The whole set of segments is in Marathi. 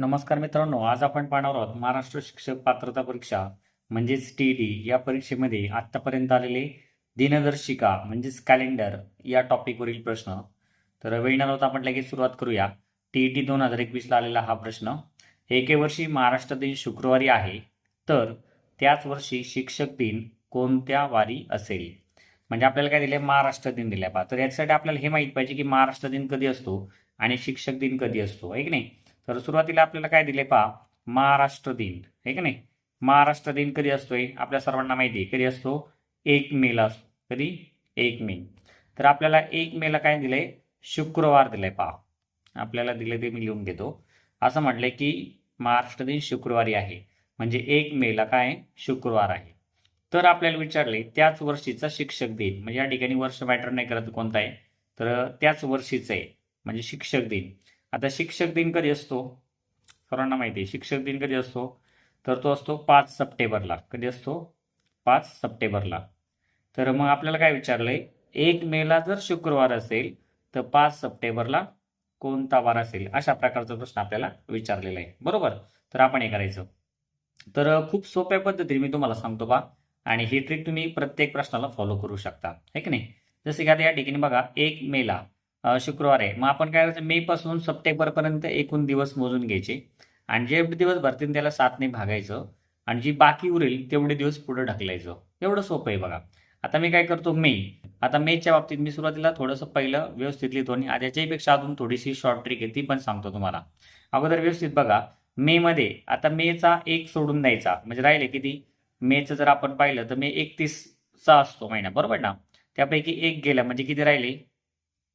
नमस्कार मित्रांनो आज आपण पाहणार आहोत महाराष्ट्र शिक्षक पात्रता परीक्षा म्हणजेच टी डी या परीक्षेमध्ये आत्तापर्यंत आलेले दिनदर्शिका म्हणजेच कॅलेंडर या टॉपिकवरील प्रश्न. तर वेळ न आपण लगेच सुरुवात करूया. टी टी दोन हजार एकवीसला आलेला हा प्रश्न. एके वर्षी महाराष्ट्र दिन शुक्रवारी आहे तर त्याच वर्षी शिक्षक दिन कोणत्या वारी असेल? म्हणजे आपल्याला काय दिले महाराष्ट्र दिन दिल्या. पहा तर याच्यासाठी आपल्याला हे माहीत पाहिजे की महाराष्ट्र दिन कधी असतो आणि शिक्षक दिन कधी असतो आहे की नाही? तर सुरुवातीला आपल्याला काय दिले पहा? महाराष्ट्र दिन. आहे की नाही? महाराष्ट्र दिन कधी असतोय? आपल्या सर्वांना माहिती आहे. कधी असतो? एक मेला असतो कधी? एक मे. तर आपल्याला एक मेला काय दिलंय? शुक्रवार दिलंय पहा. आपल्याला दिले ते मी लिहून घेतो असं म्हटलंय की महाराष्ट्र दिन शुक्रवारी आहे. म्हणजे एक मेला काय? शुक्रवार आहे. तर आपल्याला विचारले त्याच वर्षीचा शिक्षक दिन. म्हणजे या ठिकाणी वर्ष मॅटर नाही करत कोणता आहे तर त्याच वर्षीचं आहे. म्हणजे शिक्षक दिन. आता शिक्षक दिन कधी असतो? सर्वांना माहिती आहे शिक्षक दिन कधी असतो? तर तो असतो पाच सप्टेंबरला. कधी असतो? पाच सप्टेंबरला. तर मग आपल्याला काय विचारलंय? एक मेला जर शुक्रवार असेल तर पाच सप्टेंबरला कोणता वार असेल? अशा प्रकारचा प्रश्न आपल्याला विचारलेला आहे. बरोबर? तर आपण हे करायचं. तर खूप सोप्या पद्धतीने मी तुम्हाला सांगतो बा. आणि ही ट्रिक तुम्ही प्रत्येक प्रश्नाला फॉलो करू शकता. आहे की नाही? जसे की आता या ठिकाणी बघा एक मेला. शुक्रवार आहे. मग आपण काय करायचं? मे पासून सप्टेंबरपर्यंत एकूण दिवस मोजून घ्यायचे. आणि जे दिवस भरतील त्याला सातने भागायचं आणि जी बाकी उरेल तेवढे दिवस पुढे ढकलायचं. एवढं सोपं आहे बघा. आता मी काय करतो? मे. आता मेच्या बाबतीत मी सुरुवातीला थोडंसं पहिलं व्यवस्थित लिहितो आणि त्याच्याहीपेक्षा अजून थोडीशी शॉर्ट ट्रिक आहे ती पण सांगतो तुम्हाला. अगोदर व्यवस्थित बघा. मे मध्ये आता मेचा एक सोडून द्यायचा. म्हणजे राहिले किती? मेचं जर आपण पाहिलं तर मे एकतीसचा असतो महिना. बरोबर ना? त्यापैकी एक गेला. म्हणजे किती राहिले?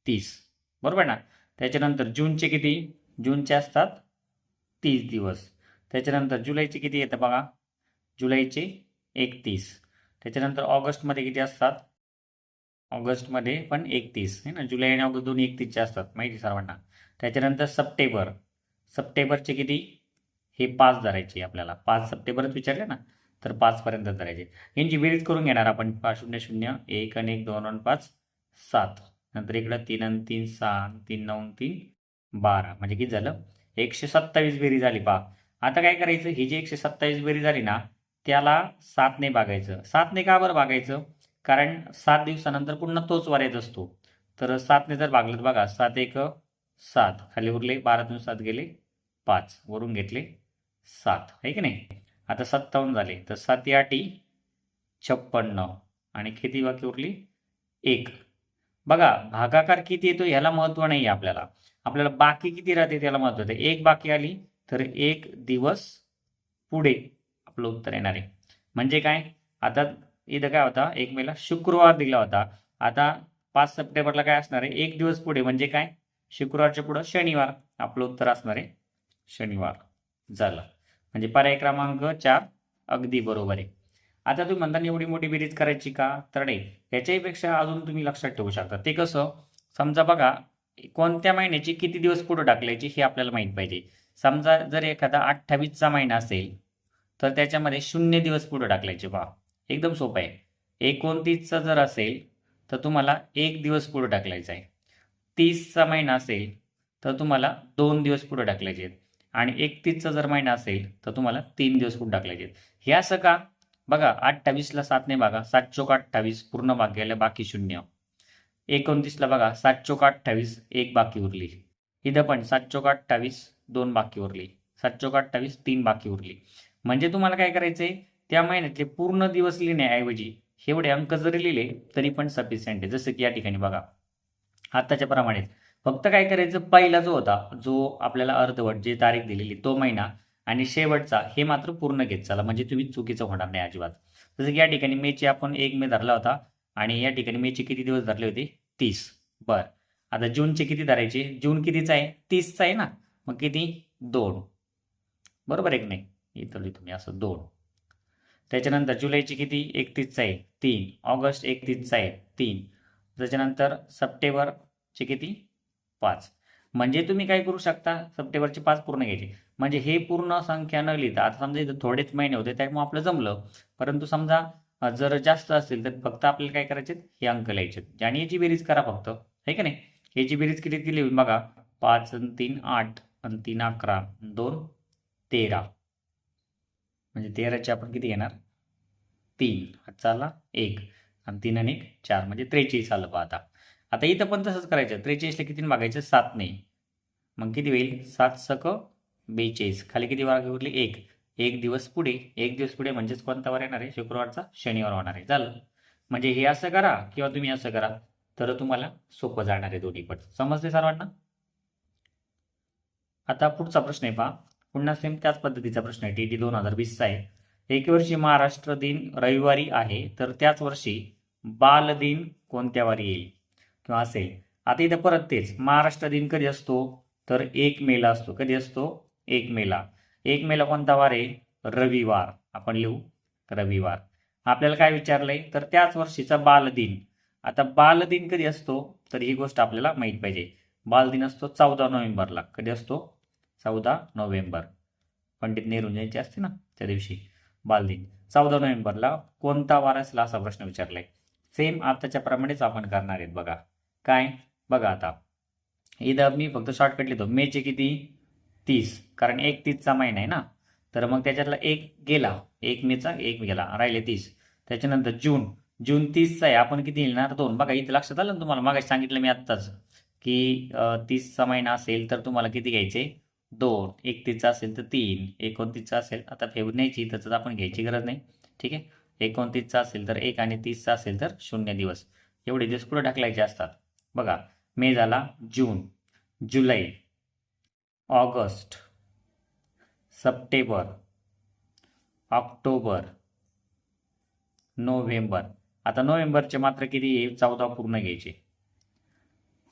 तीस. बरोबर ना? त्याच्यानंतर जूनचे किती? जूनचे असतात तीस दिवस. त्याच्यानंतर जुलैचे किती येतं बघा? जुलैचे एकतीस. त्याच्यानंतर ऑगस्टमध्ये किती असतात? ऑगस्टमध्ये पण एकतीस. आहे ना? जुलै आणि ऑगस्ट दोन्ही एकतीसचे असतात माहिती सर्वांना. त्याच्यानंतर सप्टेंबर. सप्टेंबरचे किती? हे पाच धरायचे आपल्याला. पाच सप्टेंबरच विचारले ना तर पाचपर्यंत धरायचे. यांची बेरीज करून घेणार आपण. पाच शून्य शून्य एक आणि एक दोन दोन पाच सात. नंतर इकडं तीन आणि तीन सहा तीन नऊ तीन बारा. म्हणजे किती झालं? एकशे सत्तावीस बेरी झाली. पहा. आता काय करायचं? ही जी एकशे सत्तावीस बेरी झाली ना त्याला सातने भागायचं. सातने का बरं भागायचं? कारण सात दिवसानंतर पुन्हा तोच वार येत असतो. तर सातने जर भागलं बघा सात एक सात. खाली उरले बारातून सात गेले पाच. वरून घेतले सात. आहे की नाही? आता सत्तावन्न झाले. तर सात या आठी छप्पन्न. आणि खेती बाकी उरली? एक. बघा भागाकार किती येतो याला महत्त्व नाही आहे आपल्याला. आपल्याला बाकी किती राहते त्याला महत्त्व आहे. एक बाकी आली तर एक दिवस पुढे आपलं उत्तर येणार आहे. म्हणजे काय? आता इथं काय होता? एक मेला शुक्रवार दिला होता. आता पाच सप्टेंबरला काय असणार आहे? एक दिवस पुढे. म्हणजे काय? शुक्रवारच्या पुढं शनिवार. आपलं उत्तर असणार आहे शनिवार. झालं. म्हणजे पर्याय क्रमांक चार अगदी बरोबर आहे. आता तुम्ही म्हणता एवढी मोठी बेरीज करायची का? तर नाही. याच्याहीपेक्षा अजून तुम्ही लक्षात ठेवू शकता. ते कसं समजा बघा कोणत्या महिन्याची किती दिवस पुढे टाकल्याची हे आपल्याला माहीत पाहिजे. समजा जर एखादा अठ्ठावीसचा महिना असेल तर त्याच्यामध्ये शून्य दिवस पुढे टाकल्याचे पहा एकदम सोपं आहे. एकोणतीसचा जर असेल तर तुम्हाला एक दिवस पुढे टाकलायचा आहे. तीसचा महिना असेल तर तुम्हाला दोन दिवस पुढे टाकलायचे आहेत. आणि एकतीसचा जर महिना असेल तर तुम्हाला तीन दिवस पुढे टाकल्याचे आहेत. हे असं का? बघा अठ्ठावीसला सातने बघा सात चोक अठ्ठावीस पूर्ण भाग गेला बाकी शून्य. एकोणतीसला बघा सात चोक अठ्ठावीस एक बाकी उरली. इथं पण सात चोक अठ्ठावीस दोन बाकी उरली. सात चोक अठ्ठावीस तीन बाकी उरली. म्हणजे तुम्हाला काय करायचंय? त्या महिन्यातले पूर्ण दिवस लिहिण्याऐवजी एवढे अंक जरी लिहिले तरी पण सफिशियंट आहे. जसं की या ठिकाणी बघा. आत्ताच्या प्रमाणेच. फक्त काय करायचं? पहिला जो होता जो आपल्याला अर्धवट जे तारीख दिलेली तो महिना आणि शेवटचा हे मात्र पूर्ण घेत चला. म्हणजे तुम्ही चुकीचं होणार नाही अजिबात. जसं की या ठिकाणी मेची आपण एक मे धरला होता आणि या ठिकाणी मेचे किती दिवस धरले होते? तीस. बर. आता जूनचे किती धरायचे? जून कितीचा आहे? तीसचा आहे ना? मग किती? दोन. बरोबर एक नाही? इथं तुम्ही असं दोन. त्याच्यानंतर जुलैची किती? एकतीसचा आहे. तीन. ऑगस्ट एकतीसचा आहे. तीन. त्याच्यानंतर सप्टेंबरचे किती? पाच. म्हणजे तुम्ही काय करू शकता? सप्टेंबरचे पाच पूर्ण घ्यायचे. म्हणजे हे पूर्ण संख्या न लिहिता आता समजा इथं थोडेच महिने होते त्यामुळे आपलं जमलं. परंतु समजा जर जास्त असतील तर फक्त आपल्याला काय करायचे हे अंक लिहायचे आणि याची बेरीज करा फक्त. आहे का नाही? याची बेरीज किती दिली बघा? पाच तीन आठ आणि तीन अकरा दोन तेरा. म्हणजे तेराचे आपण किती घेणार? तीन. हातचा आला एक. आणि तीन आणि एक चार. म्हणजे त्रेचाळीस आलं पहा आता. आता इथं पण तसंच करायचं. त्रेचाळीसला किती बघायचं? सात नाही. मग किती होईल? सात सक बेचाळीस खाली किती वार उरली? एक. एक दिवस पुढे. एक दिवस पुढे म्हणजेच कोणता वार येणार आहे? शुक्रवारचा शनिवार होणार आहे. झालं म्हणजे हे असं करा किंवा तुम्ही असं करा. तर तुम्हाला सोपं जाणार आहे दोन्ही पण. समजते सर्वांना? आता पुढचा प्रश्न आहे पहा. पुन्हा सेम त्याच पद्धतीचा प्रश्न आहे. टी टी दोन हजार वीसचा आहे. एक वर्षी महाराष्ट्र दिन रविवारी आहे. तर त्याच वर्षी बाल दिन कोणत्या वारी येईल? किंवा असेल. आता इथं परत तेच. महाराष्ट्र दिन कधी असतो? तर एक मेला असतो. कधी असतो? एक मेला एक मेला कोणता वार आहे? रविवार. आपण लिहू? रविवार. आपल्याला काय विचारलंय? तर त्याच वर्षीचा बालदिन. आता बालदिन कधी असतो? तर ही गोष्ट आपल्याला माहीत पाहिजे. बालदिन असतो चौदा नोव्हेंबरला. कधी असतो? चौदा नोव्हेंबर. पंडित नेहरू जयंती असते ना त्या दिवशी बालदिन. चौदा नोव्हेंबरला कोणता वार असला असा प्रश्न विचारलाय? सेम आताच्या प्रमाणेच आपण करणार आहेत बघा. काय? बघा आता. इथं मी फक्त शॉर्टकट लिहितो. मेचे किती? तीस. कारण एक तीसचा महिना आहे ना? तर मग त्याच्यातला एक गेला. एक मेचा एक गेला. राहिले तीस. त्याच्यानंतर जून. जून तीसचा आहे. आपण किती लिहिणार? दोन. बघा इथं लक्षात आलं ना तुम्हाला? मागाशी सांगितलं मी आत्ताच. की तीसचा महिना असेल तर तुम्हाला किती घ्यायचे? दोन. एकतीसचा असेल तर तीन. एकोणतीसचा असेल आता फेब्रुवारीची त्याच्यात आपण घ्यायची गरज नाही. ठीक आहे? एकोणतीसचा असेल तर एक आणि तीसचा असेल तर शून्य दिवस. एवढे दिवस कुठे ढकलायचे असतात बघा मे झाला जून. जुलै. August September October November. आता नोव्हेंबरचे मात्र किती आहे? चौदा पूर्ण घ्यायचे.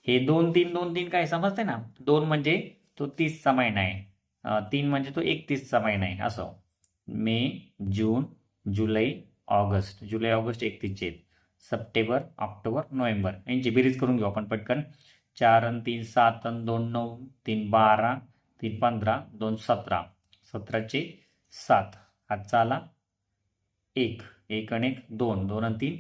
हे दोन तीन दोन तीन काय समजते ना? दोन म्हणजे तो तीसचा महिना आहे. तीन म्हणजे तो एकतीसचा महिना आहे. असं. मे जून जुलै ऑगस्ट. जुलै ऑगस्ट एकतीसचे आहेत. September October November. यांची बेरीज करून घेऊ आपण पटकन. चार अन तीन सात अन दोन नऊ तीन बारा तीन पंधरा दोन सतरा. सतराचे सात. आजचा आला एक. एक आणि एक दोन. दोन आणि तीन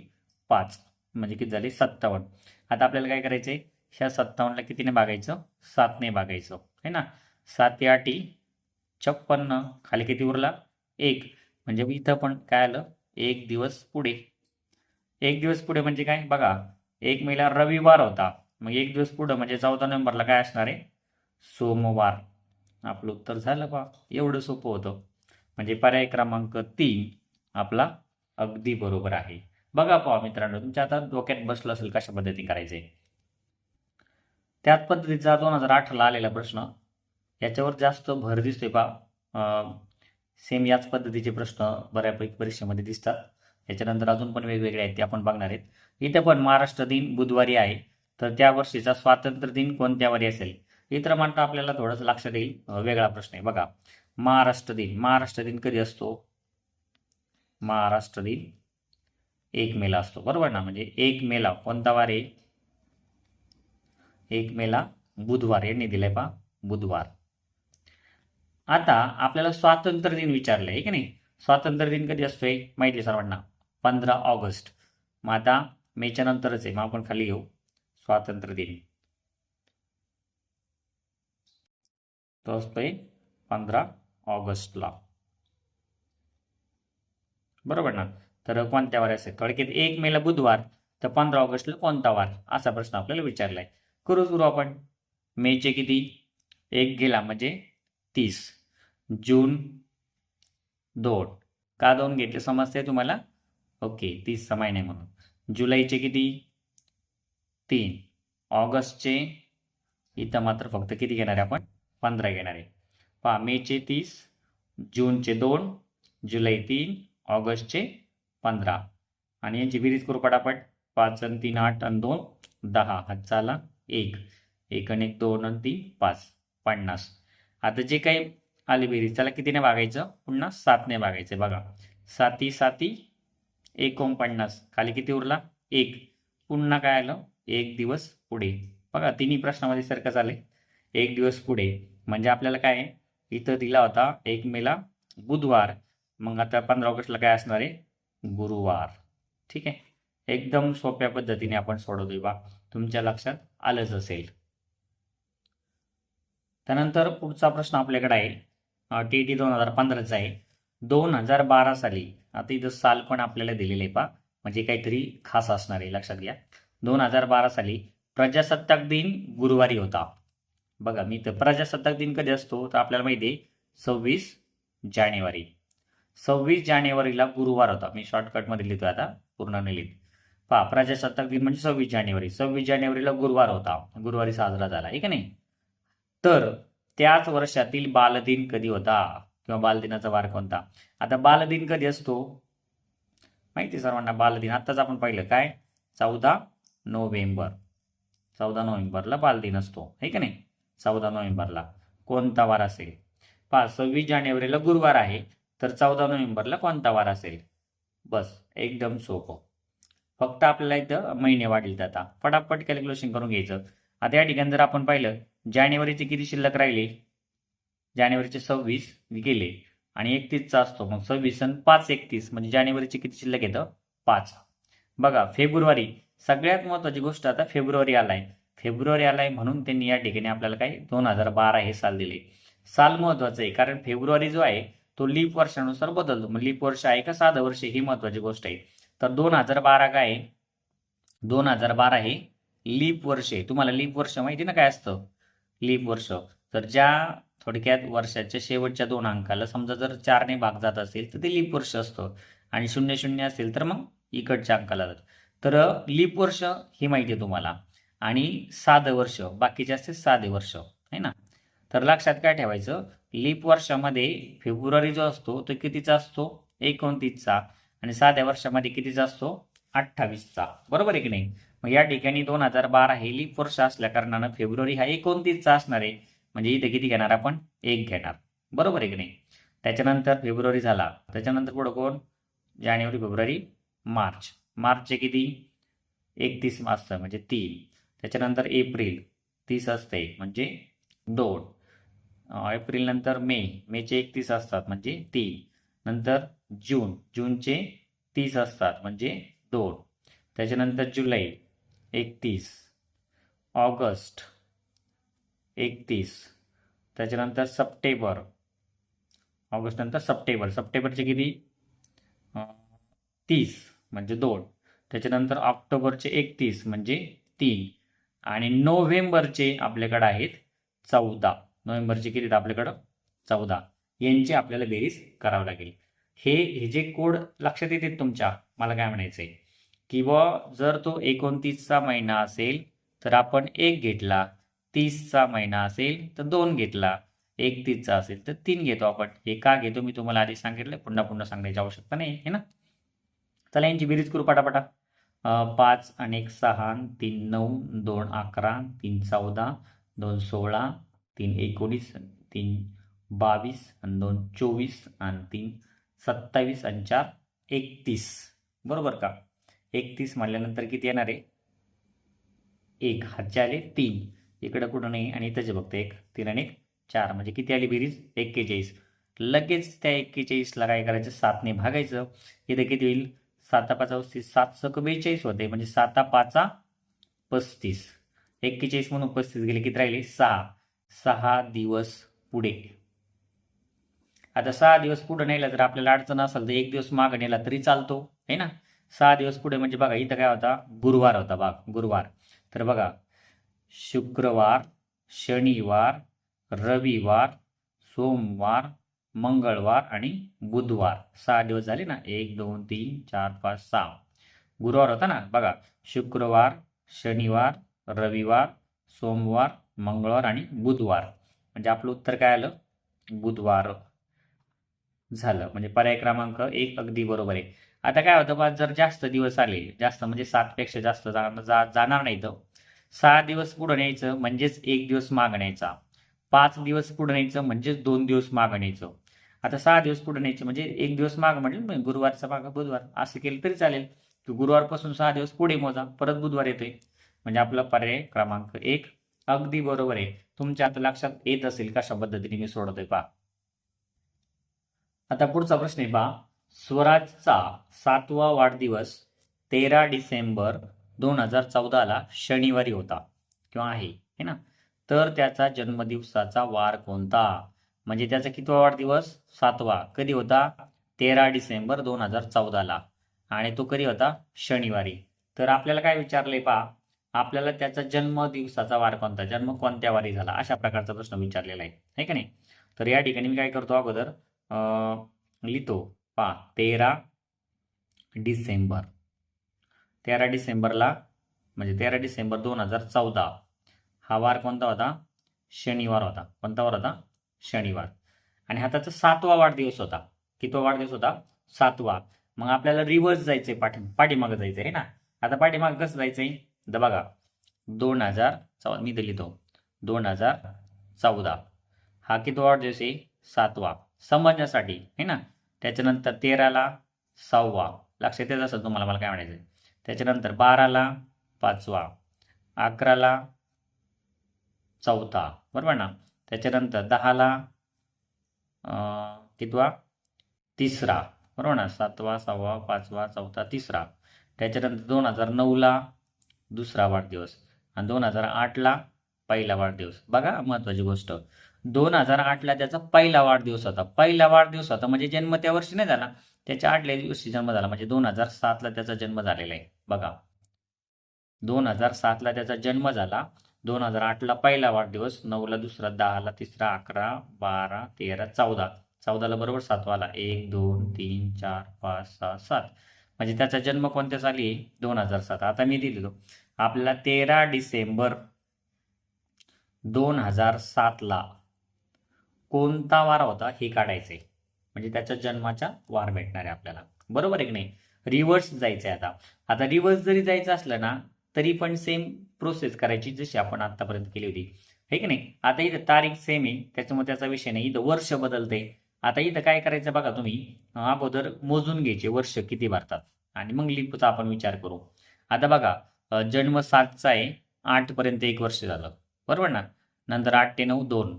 पाच. म्हणजे किती झाले? सत्तावन्न. आता आपल्याला काय करायचं आहे? ह्या सत्तावन्नला कितीने भागायचं? सातने भागायचं. है ना? सात या आठी छप्पन्न. खाली किती उरला? एक. म्हणजे इथं पण काय आलं? एक दिवस पुढे. एक दिवस पुढे म्हणजे काय? बघा. एक मेला रविवार होता. मग एक दिवस पुढं म्हणजे चौदा नोव्हेंबरला काय असणार आहे? सोमवार. आपलं उत्तर झालं बा. एवढं सोपं होतं. म्हणजे पर्याय क्रमांक तीन आपला अगदी बरोबर आहे. बघा पहा मित्रांनो तुमच्या आता डोक्यात बसलं असेल कशा पद्धतीने करायचंय. त्याच पद्धतीचा दोन हजार अठराला आलेला प्रश्न. याच्यावर जास्त भर दिसतोय पा सेम याच पद्धतीचे प्रश्न बऱ्यापैकी परीक्षेमध्ये दिसतात. याच्यानंतर अजून पण वेगवेगळे आहेत ते आपण बघणार आहेत. इथे पण महाराष्ट्र दिन बुधवारी आहे. तर त्या वर्षीचा स्वातंत्र्य दिन कोणत्या वारी असेल इतर म्हणता आपल्याला थोडंसं लक्षात येईल. वेगळा प्रश्न आहे. बघा महाराष्ट्र दिन. महाराष्ट्र दिन कधी असतो? महाराष्ट्र दिन एक मेला असतो. बरोबर ना? म्हणजे एक मेला कोणता वार आहे? एक मेला बुधवार. यांनी दिलाय पा बुधवार. आता आपल्याला स्वातंत्र्य दिन विचारलंय आहे की नाही? स्वातंत्र्य दिन कधी असतोय? माहिती आहे सर्वांना? पंधरा ऑगस्ट. मग आता मेच्या नंतरच आहे. मग आपण खाली येऊ. स्वातंत्र्य दिन तो असतोय पंधरा ऑगस्टला. बरोबर ना? तर कोणत्या वार असेल? थोडक्यात एक मेला बुधवार तर पंधरा ऑगस्टला कोणता वार? असा प्रश्न आपल्याला विचारलाय. करू सुरू आपण. मेचे किती? एक गेला म्हणजे तीस. जून दोन. का दोन घेतले? समजते तुम्हाला? ओके तीस समय नाही म्हणून. जुलैचे किती? तीन. ऑगस्टचे इथं मात्र फक्त किती घेणार आहे आपण? पंधरा घेणार आहे. पहा मेचे तीस जूनचे दोन जुलै तीन ऑगस्टचे पंधरा. आणि यांची बेरीज करू पटापट. पाच आणि तीन आठ आणि दोन दहा. हातचा एक. एक आणि एक दोन आणि तीन पाच. पन्नास. आता जे काही आली बेरीज त्याला कितीने भागायचं? पुन्हा सातने भागायचं. बघा. साती साती एकोणपन्नास. खाली किती उरला? एक. पुन्हा काय आलं? एक दिवस पुढे. बघा तिन्ही प्रश्नामध्ये सारखं झाले एक दिवस पुढे. म्हणजे आपल्याला काय आहे? इथं दिला होता एक मेला बुधवार. मग आता पंधरा ऑगस्टला काय असणार आहे? गुरुवार. ठीक आहे? एकदम सोप्या पद्धतीने आपण सोडवतोय बा. तुमच्या लक्षात आलंच असेल. त्यानंतर पुढचा प्रश्न आपल्याकडे आहे. टी टी दोन हजार पंधराचा आहे. दोन हजार बारा साली आता इथं साल पण आपल्याला दिलेलं आहे पा म्हणजे काहीतरी खास असणार आहे. लक्षात घ्या. दोन हजार बारा साली प्रजासत्ताक दिन गुरुवारी होता. बघा मी तर प्रजासत्ताक दिन कधी असतो तर आपल्याला माहिती आहे सव्वीस जानेवारी. सव्वीस जानेवारीला गुरुवार होता. मी शॉर्टकटमध्ये लिहितो आता पूर्ण नाही लिहित. पहा प्रजासत्ताक दिन म्हणजे सव्वीस जानेवारी. सव्वीस जानेवारीला गुरुवार होता. गुरुवारी साजरा झाला आहे का नाही? तर त्याच वर्षातील बालदिन कधी होता? किंवा बालदिनाचा वार कोणता? आता बालदिन कधी असतो? माहिती आहे सर्वांना बालदिन. आत्ताच आपण पाहिलं काय? चौदा नोव्हेंबर. चौदा नोव्हेंबरला बालदिन असतो आहे का नाही? चौदा नोव्हेंबरला. कोणता वार असेल? पहा सव्वीस जानेवारीला गुरुवार आहे तर चौदा नोव्हेंबरला कोणता वार असेल? बस एकदम सोपं. फक्त आपल्याला इथं महिने वाढले आता. फटाफट कॅल्क्युलेशन करून घ्यायचं. आता या ठिकाणी जर आपण पाहिलं जानेवारीचे किती शिल्लक राहिले? जानेवारीचे सव्वीस गेले आणि एकतीसचा असतो मग सव्वीस आणि पाच एकतीस म्हणजे जानेवारीचे किती शिल्लक येतं पाच. बघा फेब्रुवारी सगळ्यात महत्वाची गोष्ट आता फेब्रुवारी आलाय. फेब्रुवारी आलाय म्हणून त्यांनी या ठिकाणी आपल्याला काय दोन हजार बारा हे साल दिले. साल महत्वाचं आहे कारण फेब्रुवारी जो आहे तो लीप वर्षानुसार बदलतो. मग लीप वर्ष आहे का साधं वर्ष ही महत्वाची गोष्ट आहे. तर दोन हजार बारा काय आहे? दोन हजार बारा हे लीप वर्ष आहे. तुम्हाला लीप वर्ष माहिती ना काय असतं? लीप वर्ष. तर ज्या थोडक्यात वर्षाच्या शेवटच्या दोन अंकाला समजा जर चारने भाग जात असेल तर ते लीप वर्ष असतं. आणि शून्य शून्य असेल तर मग इकडच्या अंकाला जातं. तर लीप वर्ष ही माहिती आहे तुम्हाला. आणि साधं वर्ष बाकीचे असते साधे वर्ष आहे ना? तर लक्षात काय ठेवायचं? लीप वर्षामध्ये फेब्रुवारी जो असतो तो कितीचा असतो? एकोणतीसचा. आणि साध्या वर्षामध्ये कितीचा असतो? अठ्ठावीसचा. बरोबर आहे की नाही? मग या ठिकाणी दोन हजार बारा हे लीप वर्ष असल्या कारणानं फेब्रुवारी हा एकोणतीसचा असणार आहे. म्हणजे इथे किती घेणार आपण? एक घेणार. बरोबर आहे की नाही? त्याच्यानंतर फेब्रुवारी झाला. त्याच्यानंतर पुढं कोण? जानेवारी फेब्रुवारी मार्च. मार्चचे किती? एकतीस असतं म्हणजे तीन. त्याच्यानंतर एप्रिल तीस असते म्हणजे दोन. एप्रिल नंतर मे मेचे एकतीस असतात म्हणजे तीन. नंतर जून जूनचे तीस असतात म्हणजे दोन. त्याच्यानंतर जुलै एकतीस. ऑगस्ट एकतीस. त्याच्यानंतर सप्टेंबर ऑगस्टनंतर सप्टेंबर. सप्टेंबरचे किती? तीस. म्हणजे दोन. त्याच्यानंतर ऑक्टोबरचे एकतीस म्हणजे तीन. आणि नोव्हेंबरचे आपल्याकडे आहेत चौदा. नोव्हेंबरचे किती आहेत आपल्याकडं? चौदा. यांची आपल्याला बेरीज करावं लागेल. हे हे जे कोड लक्षात येते तुमच्या मला काय म्हणायचं आहे किंवा जर तो एकोणतीसचा महिना असेल तर आपण एक घेतला तीसचा महिना असेल तर दोन घेतला एकतीसचा असेल तर तीन घेतो आपण. हे का घेतो मी तुम्हाला आधी सांगितलं पुन्हा पुन्हा सांगण्याची आवश्यकता नाही आहे ना? चला यांची बेरीज करू पटापटा. पाच आणि एक सहा तीन नऊ दोन अकरा तीन चौदा दोन सोळा तीन एकोणीस तीन बावीस आणि दोन चोवीस आणि तीन सत्तावीस आणि चार एकतीस. बरोबर का? एकतीस म्हटल्यानंतर किती येणार आहे? एक हातचे आले तीन. इकडं कुठं नाही आणि इथं जे बघतो एक तीन आणि एक चार. म्हणजे किती आली बेरीज? एक्केचाळीस. लगेच त्या एक्केचाळीसला काय करायचं? सातने भागायचं. इथं किती होईल? साता पाचा पस्तीस सात सक बेचाळीस होते. म्हणजे साता पाचा पस्तीस. एक्केचाळीस म्हणून पस्तीस गेले किती राहिले? सहा. सहा दिवस पुढे. आता सहा दिवस पुढे नेला जर आपल्याला अडचण असेल तर एक दिवस मागं नेला तरी चालतो है ना? सहा दिवस पुढे म्हणजे बघा इथं काय होता? गुरुवार होता बघ गुरुवार. तर बघा शुक्रवार शनिवार रविवार सोमवार मंगळवार आणि बुधवार. सहा दिवस झाले ना? एक दोन तीन चार पाच सहा. गुरुवार होता ना? बघा शुक्रवार शनिवार रविवार सोमवार मंगळवार आणि बुधवार. म्हणजे आपलं उत्तर काय आलं? बुधवार झालं. म्हणजे पर्याय क्रमांक एक अगदी बरोबर आहे. आता काय होतं बा जर जास्त दिवस आले जास्त म्हणजे सातपेक्षा जास्त जा, जा जाणार नाही तर सहा दिवस पुढं न्यायचं म्हणजेच एक दिवस मागण्याचा पाच दिवस पुढं न्यायचं म्हणजेच दोन दिवस मागण्याचं आता सहा दिवस पुढे न्यायचे म्हणजे एक दिवस माग म्हणजे गुरुवारचा माग बुधवार. असं केलं तरी चालेल. की गुरुवारपासून सहा दिवस पुढे मोजा परत बुधवार येतोय. म्हणजे आपला पर्याय क्रमांक एक. अगदी बरोबर आहे. तुमच्या आता लक्षात येत असेल कशा पद्धतीने मी सोडतोय पहा. आता पुढचा प्रश्न आहे पहा. स्वराजचा सातवा वाढदिवस तेरा डिसेंबर दोन हजार चौदाला शनिवारी होता किंवा आहे है ना? तर त्याचा जन्मदिवसाचा वार कोणता? म्हणजे त्याचा कितवा वाढदिवस? सातवा. कधी होता? तेरा डिसेंबर दोन हजार चौदाला. आणि तो कधी होता? शनिवारी. तर आपल्याला काय विचारलंय पहा? आपल्याला त्याचा जन्म दिवसाचा वार कोणता? जन्म कोणत्या वारी झाला? अशा प्रकारचा प्रश्न विचारलेला आहे. है का नाही? तर या ठिकाणी मी काय करतो अगोदर? लिहितो. पहा. तेरा डिसेंबर. तेरा डिसेंबरला म्हणजे तेरा डिसेंबर दोन हजार चौदा. हा वार कोणता होता? शनिवार होता. कोणता वार होता? शनिवार. आणि हा त्याचा सातवा वाढदिवस होता. कितवा वाढदिवस होता? सातवा. मग आपल्याला रिव्हर्स जायचंय पाठी पाठीमागं जायचंय आहे ना? आता पाठीमागं कसं जायचंय? द बघा. दोन हजार चौदा मी दिली तो. दोन हजार चौदा. हा कितवा वाढदिवस आहे? सातवा. समजण्यासाठी है ना? त्याच्यानंतर तेराला सहावा. लक्षात येत असेल तुम्हाला मला काय म्हणायचं त्याच्यानंतर बाराला पाचवा. अकराला चौथा. बरोबर ना? त्याच्यानंतर दहाला अं, कितवा? तिसरा. बरोबर ना? सातवा सहावा पाचवा चौथा तिसरा. त्याच्यानंतर दोन हजार नऊला दुसरा वाढदिवस आणि दोन हजार आठला पहिला वाढदिवस. बघा महत्वाची गोष्ट. दोन हजार आठला त्याचा पहिला वाढदिवस होता. पहिला वाढदिवस होता म्हणजे जन्म त्या वर्षी नाही झाला. त्याच्या आठल्या दिवशी जन्म झाला. म्हणजे दोन हजार सातला त्याचा जन्म झालेला आहे. बघा. दोन हजार सातला त्याचा जन्म झाला. दोन हजार आठला पहिला वाढदिवस नऊला दुसरा दहाला तिसरा अकरा बारा तेरा चौदा. चौदाला बरोबर सातवाला. एक दोन तीन चार पाच सहा सात. म्हणजे त्याचा जन्म कोणत्या साली? दोन हजार सात. आता मी दिलेलो. आपल्याला तेरा डिसेंबर दोन हजार सातला कोणता वार होता हे काढायचंय. म्हणजे त्याच्या जन्माचा वार भेटणार आहे आपल्याला. बरोबर आहे की नाही? रिव्हर्स जायचंय आता. आता रिव्हर्स जरी जायचं असलं ना तरी पण सेम प्रोसेस करायची जशी आपण आतापर्यंत केली होती. हे की नाही? आता इथं तारीख सेम आहे. त्याच्यामुळे त्याचा विषय नाही. इथं वर्ष बदलते आता इथं काय करायचं बघा तुम्ही? अगोदर मोजून घ्यायचे वर्ष किती भरतात. आणि मग लिपचा आपण विचार करू. आता बघा जन्म सातचा आहे. आठ पर्यंत एक वर्ष झालं. बरोबर ना? नंतर आठ ते नऊ दोन.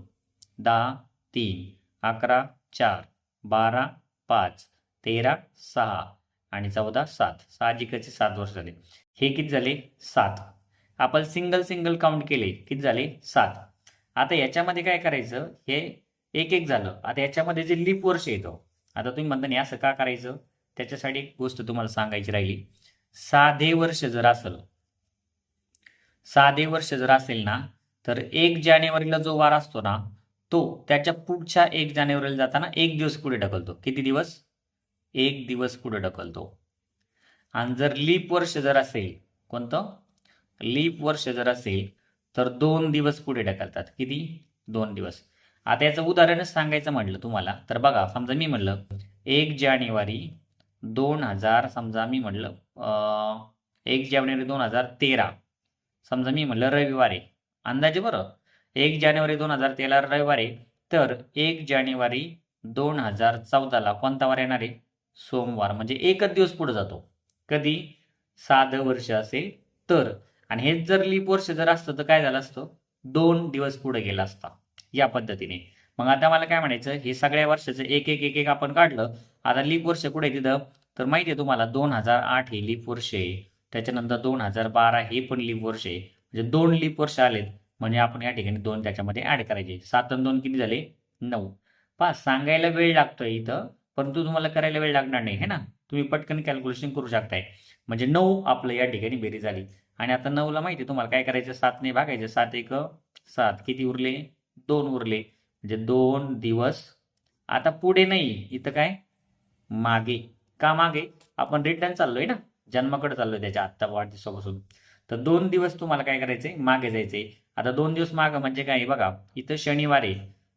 दहा तीन. अकरा चार. बारा पाच. तेरा सहा. आणि चौदा सात. साहजिकचे सात वर्ष झाले. हे किती झाले? सात. आपण सिंगल सिंगल काउंट केले किती झाले? सात. आता याच्यामध्ये काय करायचं? हे एक एक झालं. आता याच्यामध्ये जे लीप वर्ष येतो आता तुम्ही म्हणता नाही असं का करायचं? त्याच्यासाठी एक गोष्ट तुम्हाला सांगायची राहिली. साधे वर्ष जर असेल साधे वर्ष जर असेल ना तर एक जानेवारीला जो वार असतो ना तो त्याच्या पुढच्या एक जानेवारीला जाताना एक दिवस पुढे ढकलतो. किती दिवस? एक दिवस पुढे ढकलतो. आणि जर लीप वर्ष जर असेल कोणतं? लीप वर्ष जर असेल तर दोन दिवस पुढे ढकलतात. किती? दोन दिवस. आता याचं उदाहरणच सांगायचं म्हटलं तुम्हाला तर बघा समजा मी म्हटलं एक जानेवारी दोन हजार समजा मी म्हटलं एक जानेवारी दोन हजार तेरा. समजा मी म्हटलं रविवारी. अंदाजे बरं. एक जानेवारी दोन हजार तेरा रविवारी तर एक जानेवारी दोन हजार चौदाला कोणता वार येणार आहे? सोमवार. म्हणजे एकच दिवस पुढे जातो. कधी? साधं वर्ष असेल तर आणि हेच जर लीप वर्ष जर असतं तर काय झालं असतं? दोन दिवस पुढे गेला असता या पद्धतीने. मग आता मला काय म्हणायचं हे सगळ्या वर्षाचं एक एक एक एक आपण काढलं आता लीप वर्ष कुठे तिथं? तर माहिती आहे तुम्हाला दोन हजार आठ हे लीप वर्ष आहे. त्याच्यानंतर दोन हजार बारा हे पण लीप वर्ष आहे. म्हणजे दोन लीप वर्ष आलेत. म्हणजे आपण या ठिकाणी दोन त्याच्यामध्ये ऍड करायचे. सात आणि दोन किती झाले? नऊ. पहा सांगायला वेळ लागतोय इथं परंतु तुम्हाला करायला वेळ लागणार नाही है ना? तुम्ही पटकन कॅल्क्युलेशन करू शकताय. म्हणजे नऊ आपलं या ठिकाणी बेरीज झाली आणि आता नऊला माहिती आहे तुम्हाला काय करायचं? सातने भागायचे. सात एक सात. किती उरले? दोन उरले. म्हणजे दोन दिवस. आता पुढे नाही. इथं काय? मागे. का मागे? आपण रिटर्न चाललोय ना? जन्माकडे चाललोय त्याच्या आत्ता वाढदिवसापासून. तर दोन दिवस तुम्हाला काय करायचंय? मागे जायचंय. आता दोन दिवस मागं म्हणजे काय? आहे बघा. इथं शनिवार आहे.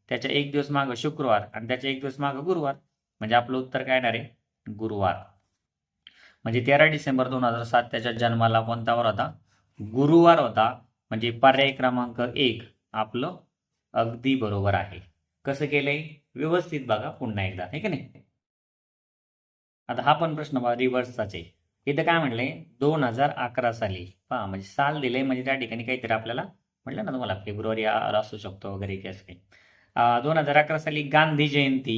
त्याच्या एक दिवस मागं शुक्रवार आणि त्याच्या एक दिवस मागं गुरुवार. म्हणजे आपलं उत्तर काय येणार आहे? गुरुवार. म्हणजे तेरा डिसेंबर दोन हजार सात त्याच्या जन्माला कोणता होता? गुरुवार होता. म्हणजे पर्याय क्रमांक एक आपलं अगदी बरोबर आहे. कसं केलंय? व्यवस्थित बघा पुन्हा एकदा आहे की नाही? आता हा पण प्रश्न बघा रिव्हर्सचाच आहे. इथं काय म्हणलंय दोन हजार अकरा साली. पहा म्हणजे साल दिलंय म्हणजे त्या ठिकाणी काहीतरी आपल्याला म्हटलं ना तुम्हाला फेब्रुवारी असू शकतो वगैरे की असं काही. दोन हजार अकरा साली गांधी जयंती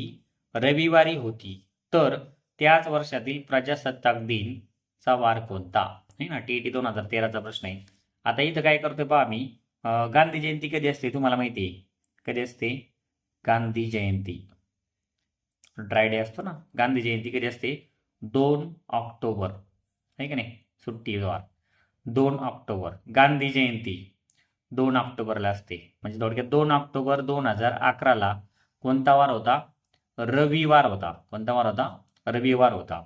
रविवारी होती. तर त्याच वर्षातील प्रजासत्ताक दिन चा वार कोणता? है ना टी टी दोन हजार तेराचा प्रश्न आहे. आता इथं काय करतोय पहा आम्ही. गांधी जयंती कधी असते तुम्हाला माहिती आहे? कधी असते? गांधी जयंती. ड्राय डे असतो ना. गांधी जयंती कधी असते? दोन ऑक्टोबर. आहे की नाही? सुट्टीवार दोन ऑक्टोबर. गांधी जयंती दोन ऑक्टोबरला असते. म्हणजे थोडक्यात दोन ऑक्टोबर दोन हजार अकराला कोणता वार होता? रविवार होता. कोणता वार होता? रविवार होता.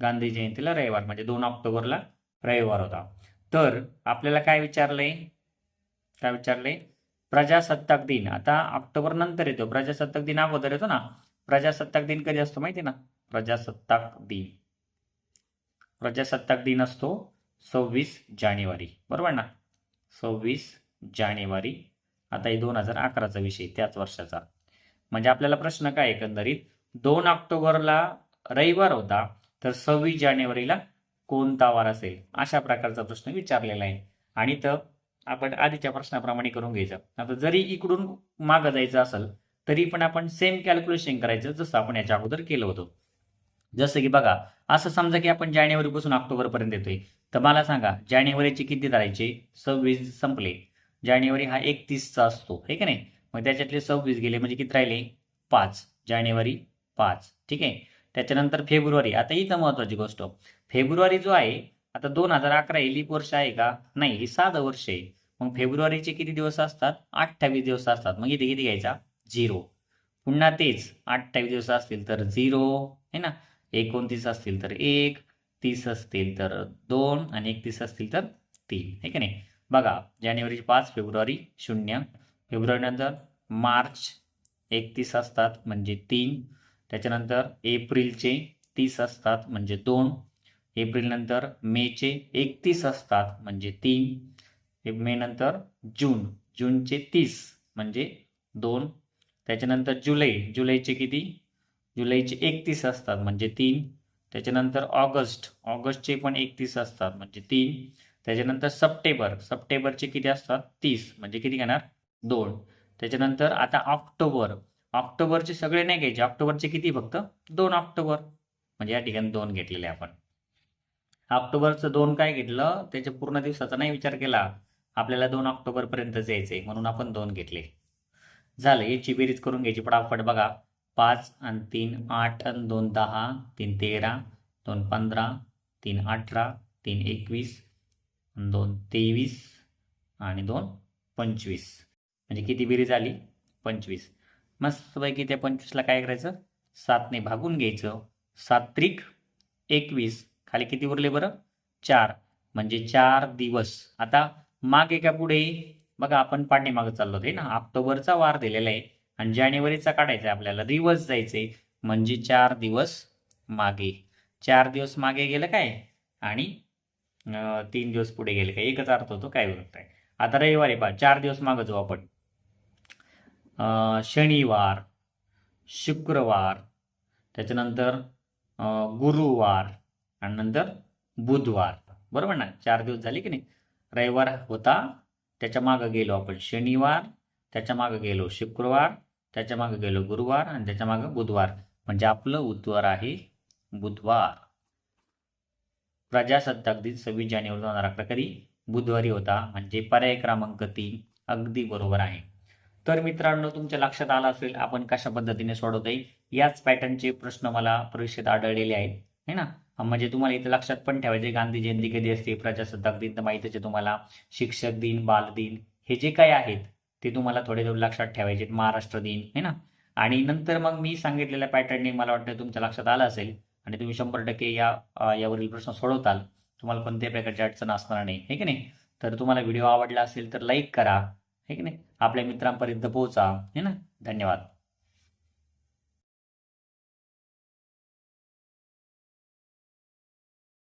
गांधी जयंतीला रविवार म्हणजे दोन ऑक्टोबरला रविवार होता. तर आपल्याला काय विचारलंय? काय विचारलंय? प्रजासत्ताक दिन. आता ऑक्टोबर नंतर येतो. प्रजासत्ताक दिन अगोदर येतो ना. प्रजासत्ताक दिन कधी असतो माहिती ना? प्रजासत्ताक दिन. प्रजासत्ताक दिन असतो सव्वीस जानेवारी. बरोबर ना? सव्वीस जानेवारी. आता हे दोन हजार अकराचा विषय त्याच वर्षाचा. म्हणजे आपल्याला प्रश्न काय एकंदरीत? दोन ऑक्टोबरला रविवार होता तर सव्वीस जानेवारीला कोणता वार असेल? अशा प्रकारचा प्रश्न विचारलेला आहे. आणि तर आपण आधीच्या प्रश्नाप्रमाणे करून घ्यायचं. आता जरी इकडून मागं जायचं असेल तरी पण आपण सेम कॅल्क्युलेशन करायचं जसं आपण याच्या अगोदर केलं होतं. जसं की बघा असं समजा की आपण जानेवारीपासून ऑक्टोबरपर्यंत येतोय. तर मला सांगा जानेवारीचे किती धरायचे सव्वीस संपले. जानेवारी हा एकतीसचा असतो हे का नाही? मग त्याच्यातले सव्वीस गेले म्हणजे किती राहिले? पाच. जानेवारी पाच. ठीक आहे? त्याच्यानंतर फेब्रुवारी. आता इथं महत्वाची गोष्ट. फेब्रुवारी जो आहे आता दोन हजार अकरा हे लीप वर्ष आहे का? नाही हे साधं वर्ष आहे. मग फेब्रुवारीचे किती दिवस असतात? अठ्ठावीस दिवस असतात. मग इथे किती घ्यायचा? झिरो. पुन्हा तेच. अठ्ठावीस दिवस असतील तर झिरो है ना? एकोणतीस असतील तर एक तीस असतील तर दोन आणि एकतीस असतील तर तीन. हे का नाही? बघा जानेवारीचे पाच फेब्रुवारी शून्य. फेब्रुवारी नंतर मार्च एकतीस असतात म्हणजे तीन. त्याच्यानंतर एप्रिलचे तीस असतात म्हणजे दोन. एप्रिलनंतर मेचे एकतीस असतात म्हणजे तीन. मे नंतर जून. जूनचे तीस म्हणजे दोन. त्याच्यानंतर जुलै. जुलैचे किती? जुलैचे एकतीस असतात म्हणजे तीन. त्याच्यानंतर ऑगस्ट. ऑगस्टचे पण एकतीस असतात म्हणजे तीन. त्याच्यानंतर सप्टेंबर. सप्टेंबरचे किती असतात? तीस. म्हणजे किती घेणार? दोन. त्याच्यानंतर आता ऑक्टोबर. ऑक्टोबरचे सगळे नाही घ्यायचे. ऑक्टोबरचे किती फक्त? दोन ऑक्टोबर. म्हणजे या ठिकाणी दोन घेतलेले आपण. ऑक्टोबरचं दोन काय घेतलं? त्याच्या पूर्ण दिवसाचा नाही विचार केला. आपल्याला दोन ऑक्टोबरपर्यंत पर्यंतच म्हणून आपण दोन घेतले. झालं. याची बेरीज करून घ्यायची. पटापट बघा. पाच आणि तीन आठ आणि दोन दहा तीन तेरा दोन पंधरा तीन अठरा तीन एकवीस दोन तेवीस आणि दोन पंचवीस. म्हणजे किती बेरीज आली? पंचवीस. मस्तपैकी त्या पंचवीसला काय करायचं? सातने भागून घ्यायचं. सात त्रिक एकवीस. खाली किती उरले बरं? चार. म्हणजे चार दिवस. आता मागे का पुढे बघा आपण पाठीमागं चाललो होते ना? ऑक्टोबरचा वार दिलेला आहे आणि जानेवारीचा काढायचा आहे आपल्याला. रिवर्स जायचंय म्हणजे चार दिवस मागे. चार दिवस मागे गेलं काय? आणि तीन दिवस पुढे गेले काय? एकच अर्थ होतो. काय होत आहे? आता रविवारी पहा. चार दिवस मागं जाऊ आपण. शनिवार शुक्रवार त्याच्यानंतर गुरुवार आणि नंतर बुधवार. बरोबर ना? चार दिवस झाले की नाही? रविवार होता त्याच्या मागं गेलो आपण शनिवार त्याच्या मागं गेलो शुक्रवार त्याच्या मागं गेलो गुरुवार आणि त्याच्या मागं बुधवार. म्हणजे आपलं उत्तर आहे बुधवार. प्रजासत्ताक दिन सव्वीस जानेवारी दोन हजार अकरा कधी बुधवारी होता. म्हणजे पर्याय क्रमांक तीन अगदी बरोबर आहे. तर मित्रांनो तुमच्या लक्षात आलं असेल आपण कशा पद्धतीने सोडवतोय? याच पॅटर्नचे प्रश्न मला परीक्षेत आढळलेले आहेत. है ना? म्हणजे तुम्हाला इथं लक्षात पण ठेवायचे गांधी जयंती कधी असते प्रजासत्ताक दिन तर माहितीच आहे तुम्हाला शिक्षक दिन बाल दिन हे जे काही आहेत ते तुम्हाला थोडे थोडे लक्षात ठेवायचे महाराष्ट्र दिन है ना? आणि नंतर मग मी सांगितलेल्या पॅटर्नने मला वाटतं तुमच्या लक्षात आलं असेल आणि तुम्ही शंभर टक्के या यावरील प्रश्न सोडवताल. तुम्हाला कोणत्याही प्रकारची अडचण असणार नाही हे की नाही? तर तुम्हाला व्हिडिओ आवडला असेल तर लाईक करा. हे की नाही? आपल्या मित्रांपर्यंत पोहोचा. है ना? धन्यवाद.